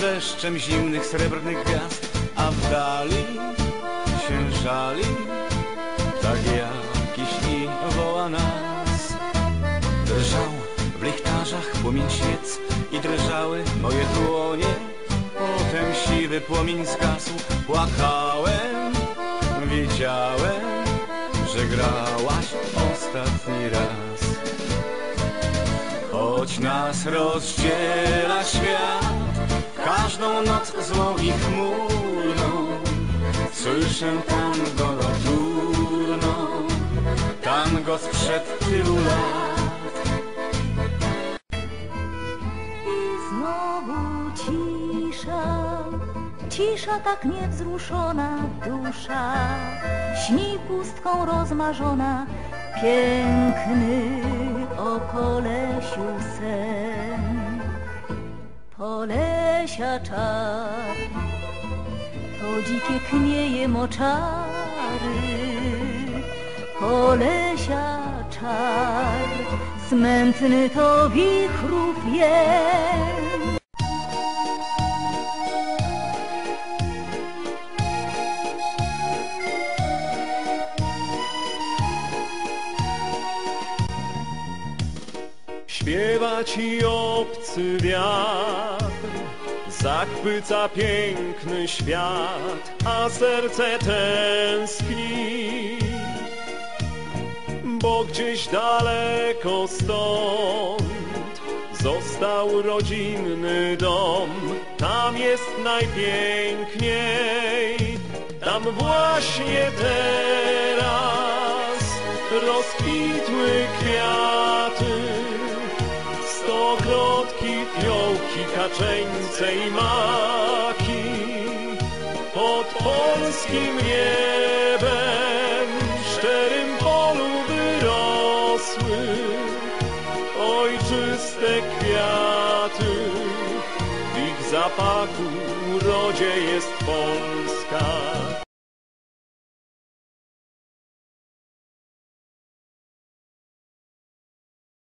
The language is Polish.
deszczem zimnych srebrnych gwiazd, a w dali się żali, tak jakiś i woła nas. Drżał w lichtarzach płomień świec i drżały moje dłonie. Potem siwy płomień zgasł, płakałem, wiedziałem, że grałaś ostatni raz. Choć nas rozdziela świat, każdą noc złą i chmurną, słyszę tango nocturno, tango sprzed tylu lat. I znowu cisza, cisza tak niewzruszona dusza, śni pustką rozmarzona, piękny o Polesiu sen. Polesia czar, to dzikie knieje moczary, Polesia czar, smętny to wichrów jen. Śpiewa ci obcy wiatr, zachwyca piękny świat, a serce tęskni. Bo gdzieś daleko stąd został rodzinny dom, tam jest najpiękniej, tam właśnie teraz rozkwitły kwiaty. Kaczeńce i maki Pod polskim niebem w szczerym polu wyrosły Ojczyste kwiaty. W ich zapachu rodzie jest Polska